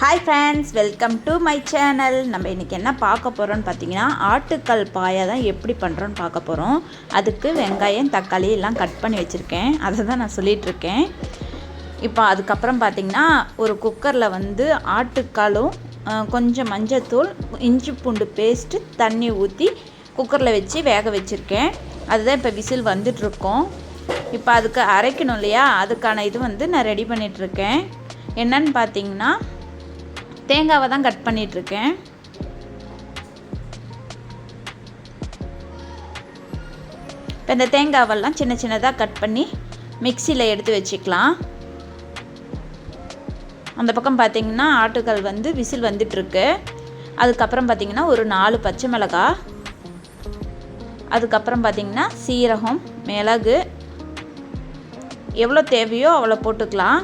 Hi friends welcome to my channel நம்ம இன்றைக்கி என்ன பார்க்க போகிறோம்னு பார்த்தீங்கன்னா ஆட்டுக்கல் பாயை தான் எப்படி பண்ணுறோன்னு பார்க்க போகிறோம் அதுக்கு வெங்காயம் தக்காளி எல்லாம் கட் பண்ணி வச்சுருக்கேன். அதை தான் நான் சொல்லிகிட்ருக்கேன் இப்போ அதுக்கப்புறம் பார்த்திங்கன்னா ஒரு குக்கரில் வந்து ஆட்டுக்காலும் கொஞ்சம் மஞ்சத்தூள் இஞ்சி பூண்டு பேஸ்ட்டு தண்ணி ஊற்றி குக்கரில் வச்சு வேக வச்சுருக்கேன். அதுதான் இப்போ விசில் வந்துட்ருக்கோம் இப்போ அதுக்கு அரைக்கணும் இல்லையா? அதுக்கான இது வந்து நான் ரெடி பண்ணிகிட்ருக்கேன் என்னன்னு பார்த்தீங்கன்னா தேங்காவை தான் கட் பண்ணிகிட்ருக்கேன் இப்போ இந்த தேங்காவெல்லாம் சின்ன சின்னதாக கட் பண்ணி மிக்சியில் எடுத்து வச்சுக்கலாம். அந்த பக்கம் பார்த்தீங்கன்னா ஆட்டுக்கல் வந்து விசில் வந்துட்டுருக்கு. அதுக்கப்புறம் பார்த்திங்கன்னா ஒரு நாலு பச்சை மிளகாய் அதுக்கப்புறம் பார்த்திங்கன்னா சீரகம் மிளகு. எவ்வளோ தேவையோ அவ்வளோ போட்டுக்கலாம்.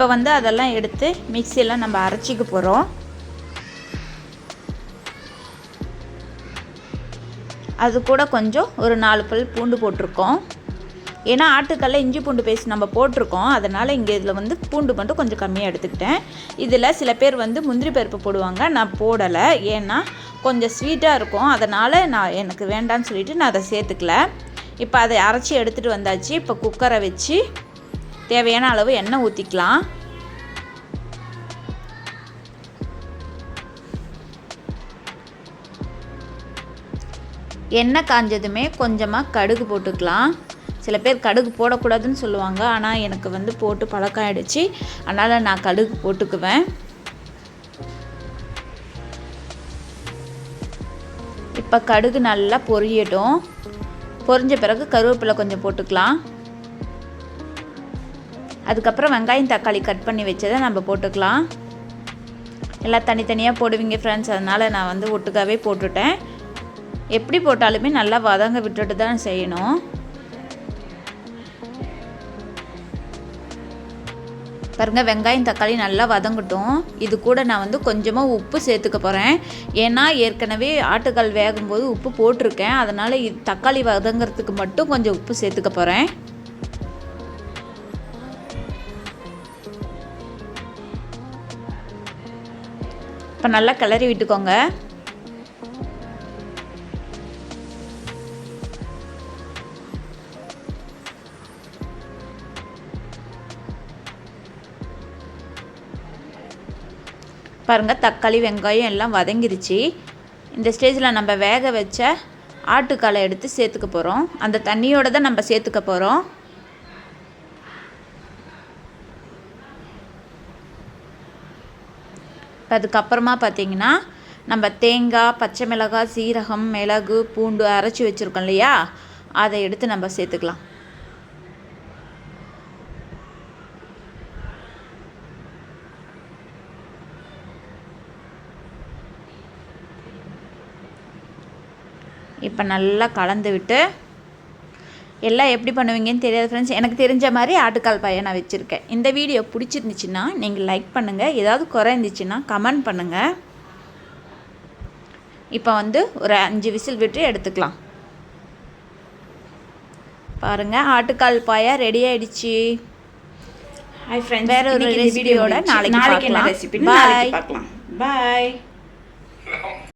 இப்போ வந்து அதெல்லாம் எடுத்து மிக்சியில் நம்ம அரைச்சிக்க போகிறோம். அது கூட கொஞ்சம் ஒரு நாலு பல் பூண்டு போட்டிருக்கோம். ஏன்னா ஆட்டுக்கல்ல இஞ்சி பூண்டு பேஸ்ட் நம்ம போட்டிருக்கோம். அதனால் இங்கே இதில் வந்து பூண்டு மட்டும் கொஞ்சம் கம்மியாக எடுத்துக்கிட்டேன். இதில் சில பேர் வந்து முந்திரி பருப்பு போடுவாங்க. நான் போடலை. ஏன்னா கொஞ்சம் ஸ்வீட்டாக இருக்கும். அதனால் நான் எனக்கு வேண்டாம்னு சொல்லிட்டு நான் அதை சேர்த்துக்கல. இப்போ அதை அரைச்சி எடுத்துகிட்டு வந்தாச்சு. இப்போ குக்கரை வச்சு தேவையான அளவு எண்ணெய் ஊற்றிக்கலாம் எண்ணெய் காஞ்சதுமே கொஞ்சமாக கடுகு போட்டுக்கலாம். சில பேர் கடுகு போடக்கூடாதுன்னு சொல்லுவாங்க. ஆனால் எனக்கு வந்து போட்டு பழக்கம் ஆகிடுச்சு அதனால் நான் கடுகு போட்டுக்குவேன். இப்போ கடுகு நல்லா பொரியட்டும். பொரிஞ்ச பிறகு கருவேப்பிலை கொஞ்சம் போட்டுக்கலாம். அதுக்கப்புறம் வெங்காயம் தக்காளி கட் பண்ணி வச்சதை நம்ம போட்டுக்கலாம். எல்லாம் தனித்தனியாக போடுவீங்க ஃப்ரெண்ட்ஸ் அதனால் நான் வந்து ஒட்டுக்காவே போட்டுட்டேன். எப்படி போட்டாலுமே நல்லா வதங்க விட்டுட்டு தான் செய்யணும். பாருங்கள் வெங்காயம் தக்காளி நல்லா வதங்கட்டும். இது கூட நான் வந்து கொஞ்சமாக உப்பு சேர்த்துக்க போகிறேன் ஏன்னா ஏற்கனவே ஆட்டுக்கால் வேகும்போது உப்பு போட்டிருக்கேன். அதனால் இது தக்காளி வதங்கிறதுக்கு மட்டும் கொஞ்சம் உப்பு சேர்த்துக்க போகிறேன் இப்போ நல்லா கிளறி விட்டுக்கோங்க. பாருங்கள் தக்காளி வெங்காயம் எல்லாம் வதங்கிருச்சு. இந்த ஸ்டேஜில் நம்ம வேக வச்ச ஆட்டுக்காலை எடுத்து சேர்த்துக்க போகிறோம் அந்த தண்ணியோடு தான் நம்ம சேர்த்துக்க போகிறோம் அதுக்கப்புறமா பார்த்தீங்கன்னா நம்ம தேங்காய் பச்சை மிளகாய் சீரகம் மிளகு பூண்டு அரைச்சி வச்சுருக்கோம் இல்லையா? அதை எடுத்து நம்ம சேர்த்துக்கலாம். இப்போ நல்லா கலந்து விட்டு எல்லாம் எப்படி பண்ணுவீங்கன்னு தெரியாது ஃப்ரெண்ட்ஸ் எனக்கு தெரிஞ்ச மாதிரி ஆட்டுக்கால் பாயை நான் வச்சுருக்கேன். இந்த வீடியோ பிடிச்சிருந்துச்சின்னா நீங்கள் லைக் பண்ணுங்கள் ஏதாவது குறை இருந்துச்சுன்னா கமெண்ட் பண்ணுங்கள் இப்போ வந்து ஒரு அஞ்சு விசில் விட்டு எடுத்துக்கலாம். பாருங்கள் ஆட்டுக்கால் பாயா ரெடி ஆயிடுச்சு. ஹாய் ஃப்ரெண்ட்ஸ் வேற ஒரு ரெசிபியோட வீடியோட நாளைக்கு நாளைக்கு என்ன. ரெசிபி. நாளைக்கு பார்க்கலாம். பாய்